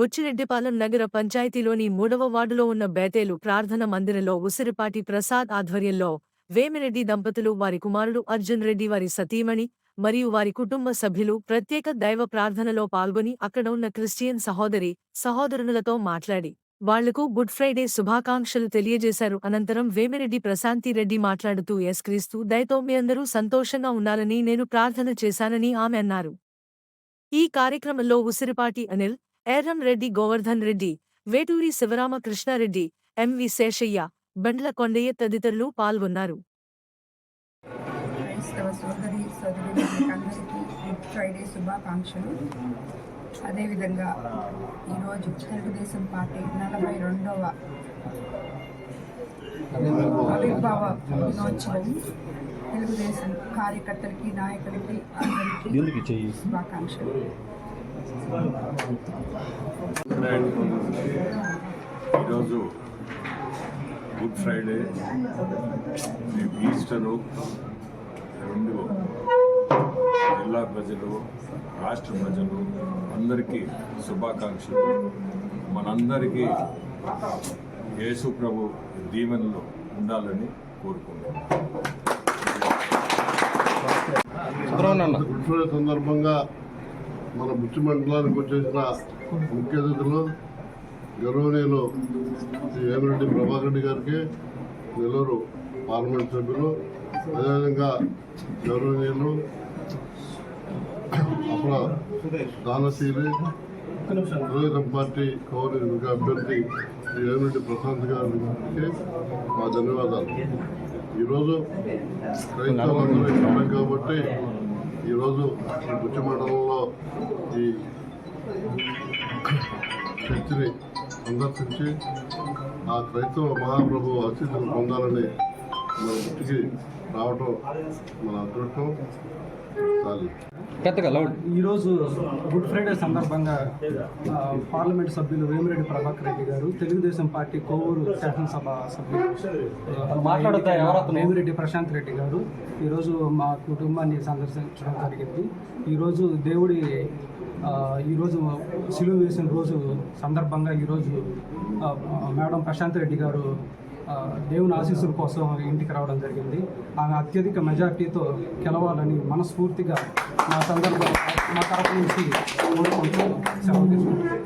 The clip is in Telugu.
బుచ్చిరెడ్డిపాలెం నగర పంచాయతీలోని మూడవ వార్డులో ఉన్న బేతేలు ప్రార్థన మందిరంలో ఉసిరిపాటి ప్రసాద్ ఆధ్వర్యంలో వేమిరెడ్డి దంపతులు వారి కుమారుడు అర్జున్ రెడ్డి వారి సతీమణి మరియు వారి కుటుంబ సభ్యులు ప్రత్యేక దైవ ప్రార్థనలో పాల్గొని అక్కడ ఉన్న క్రిస్టియన్ సహోదరి సహోదరునులతో మాట్లాడి. వాళ్ళకు గుడ్ ఫ్రైడే శుభాకాంక్షలు తెలియజేశారు. అనంతరం వేమిరెడ్డి ప్రశాంతి రెడ్డి మాట్లాడుతూ ఎస్ క్రీస్తు దయతో మీ అందరూ సంతోషంగా ఉండాలని నేను ప్రార్థన చేశానని ఆమె అన్నారు. ఈ కార్యక్రమంలో ఉసిరిపాటి అనిల్ రెడ్డి గోవర్ధన్ రెడ్డి వేటూరి శివరామకృష్ణారెడ్డి ఎంవి శేషయ్య బండ్ల కొండయ్య తదితరులు పాల్గొన్నారు. ఫ్రైడే శుభాకాంక్షలు. అదేవిధంగా ఈరోజు తెలుగుదేశం పార్టీ నలభై రెండవ ఆవిర్భావ దినోత్సవం. తెలుగుదేశం కార్యకర్తలకి నాయకులకి అందరికీ శుభాకాంక్షలు. ఈరోజు గుడ్ ఫ్రైడే. ఈస్టరు రెండు జిల్లా ప్రజలు రాష్ట్ర ప్రజలు అందరికీ శుభాకాంక్షలు. మనందరికీ యేసు ప్రభు దీవెనలు ఉండాలని కోరుకుంటున్నాను గుడ్ ఫ్రైడే సందర్భంగా మన బుచ్చి మండలానికి వచ్చేసిన ముఖ్య అతిథులు గౌరవనీయులు శ్రీ వేమిరెడ్డి ప్రభాకర్ రెడ్డి గారికి నెల్లూరు పార్లమెంట్ సభ్యులు అదేవిధంగా గౌరవనీయులు అప్పుడు దానశీలి తెలుగుదేశం పార్టీ కౌరవ అభ్యర్థి శ్రీ వేమిరెడ్డి ప్రశాంత్ గారికి మా ధన్యవాదాలు. ఈరోజు క్రైస్తవులందరూ కాబట్టి ఈరోజు ఈ బుచ్చి మండలంలో ఈ చర్చిని సందర్శించి ఆ క్రైస్తవ మహాప్రభు ఆశీస్సులు పొందాలని మన బుచ్చికి రావటం మన అదృష్టం. చాలు. ఈరోజు గుడ్ ఫ్రైడే సందర్భంగా పార్లమెంట్ సభ్యులు వేమిరెడ్డి ప్రభాకర్ రెడ్డి గారు తెలుగుదేశం పార్టీ కోవూరు శాసనసభ సభ్యులు వేమిరెడ్డి ప్రశాంత్ రెడ్డి గారు. ఈరోజు మా కుటుంబాన్ని సందర్శించడం జరిగింది. ఈరోజు దేవుడి ఈరోజు సిలువ వేసిన రోజు సందర్భంగా ఈరోజు మేడం ప్రశాంత్ రెడ్డి గారు దేవుని ఆశీస్సుల కోసం ఇంటికి రావడం జరిగింది ఆమె అత్యధిక మెజార్టీతో గెలవాలని మనస్ఫూర్తిగా మా సందర్భం మా తరపు నుంచి కోరుకుంటూ సెలవు తీసుకుంటాను.